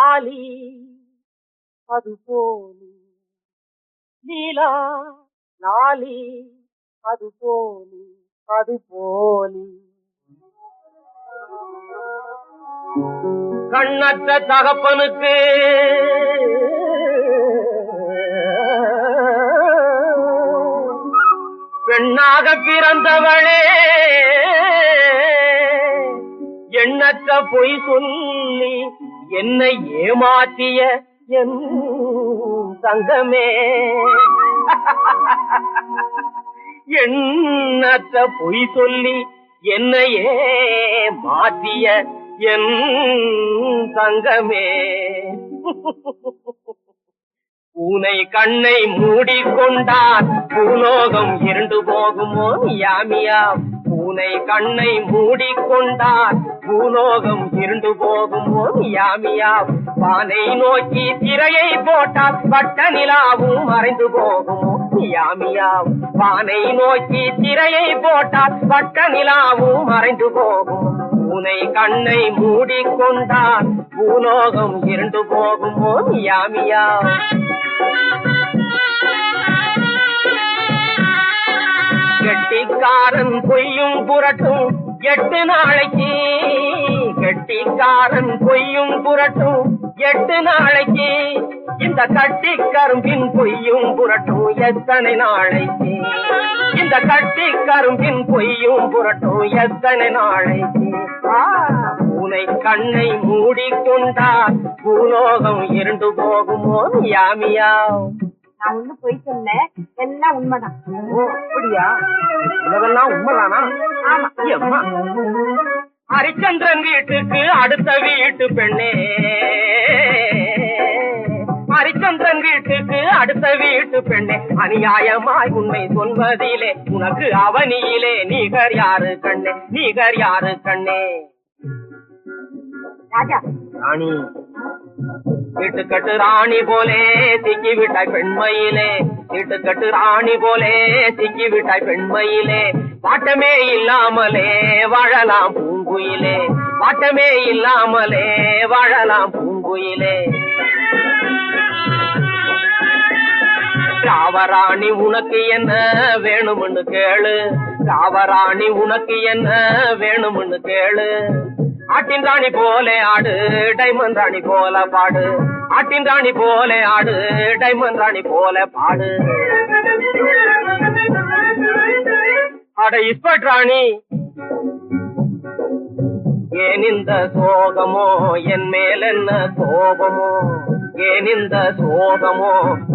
ஆலி அது போலி லீலா லாலி அது போலி அது போலி கண்ணற்ற தகப்பனுக்கு பெண்ணாக பிறந்தவளே எண்ணற்ற பொய் சொல்லி என்னை ஏமாற்றிய என் தங்கமே. எண்ணற்ற பொய் சொல்லி என்னையே மாற்றிய என் தங்கமே. பூனை கண்ணை மூடிக்கொண்டார் பூலோகம் இருண்டு போகுமோ யாமியாம்? பூனை கண்ணை மூடிக்கொண்டார். பூலோகம் இருண்டு போகும் யாமியா பானை நோக்கி திரையை போட்டால் பட்ட நிலாவும் மறைந்து போகும் யாமியா பானை நோக்கி திரையை போட்டால் பட்ட நிலாவும் மறைந்து போகும் பூனை கண்ணை மூடிக்கொண்டார். பூலோகம் இருண்டு போகும் யாமியா கெட்டிக்காரன் பொய்யும் புரட்டும். எட்டு நாளைக்கு கெட்டிக்காரன் பொய்யும் புரட்டும். எட்டு நாளைக்கு இந்த கட்டி கரும்பின் பொய்யும் புரட்டும். எத்தனை நாளைக்கு இந்த கட்டி கரும்பின் பொய்யும் புரட்டும். எத்தனை நாளைக்கு? பூனை கண்ணை மூடிக்கொண்டால் பூலோகம் இருண்டு போகுமோ யாமியா நான் ஒண்ணு போய் சொல்ல எல்லாம் உண்மைதான். ஓ அப்படியா? இதெல்லாம் உண்மைதானா? ஆமா. ஹரிச்சந்திரன் வீட்டுக்கு அடுத்த வீட்டு பெண்ணே. ஹரிச்சந்திரன் வீட்டுக்கு அடுத்த வீட்டு பெண்ணே. அநியாயமாய் உண்மை சொல்வதிலே உனக்கு அவனியிலே நீகர் யாரு கண்ணே? நீகர் யாரு கண்ணே? ராஜா. ராணி. இட்டுக்கட்டு ராணி போலே சிக்கி விட்டாய் பெண்மையிலே. இட்டுக்கட்டு ராணி போலே சிக்கி விட்டாய் பெண்மையிலே. பாட்டமே இல்லாமலே வாழலாம் பூங்குயிலே. பாட்டமே இல்லாமலே வாழலாம் பூங்குயிலே. ராவராணி உனக்கு என்ன வேணும்னு கேளு. ராவராணி உனக்கு என்ன வேணும்னு கேளு. ஆட்டின் ராணி போலே ஆடு டைமண்ட் ராணி போல பாடு. ஆட்டின் ராணி போலே ஆடு டைமண்ட் ராணி போல பாடு. அட இஸ்பட் ராணி ஏன் இந்த சோகமோ என் மேல் என்ன கோபமோ? ஏன் இந்த சோகமோ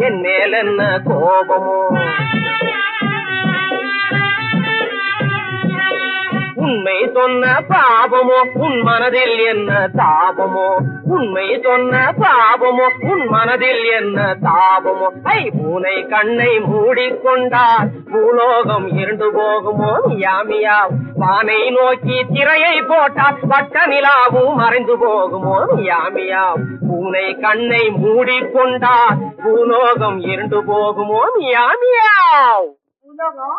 என் மேல் என்ன கோபமோ? உண்மை சொன்ன பாபமோ உன் மனதில் என்ன தாபமோ? உண்மை சொன்ன பாபமோ உன் மனதில் என்ன தாபமோ? ஐ பூனை கண்ணை மூடிக்கொண்டால் பூலோகம் இருண்டு போகுமோ? யாமியா வானை நோக்கி திரையை போட்டால் பட்ட நிலாவும் மறைந்து போகுமோ? யாமியா பூனை கண்ணை மூடிக்கொண்டால் பூலோகம் இருண்டு போகுமோ? யாமியா பூலோகம்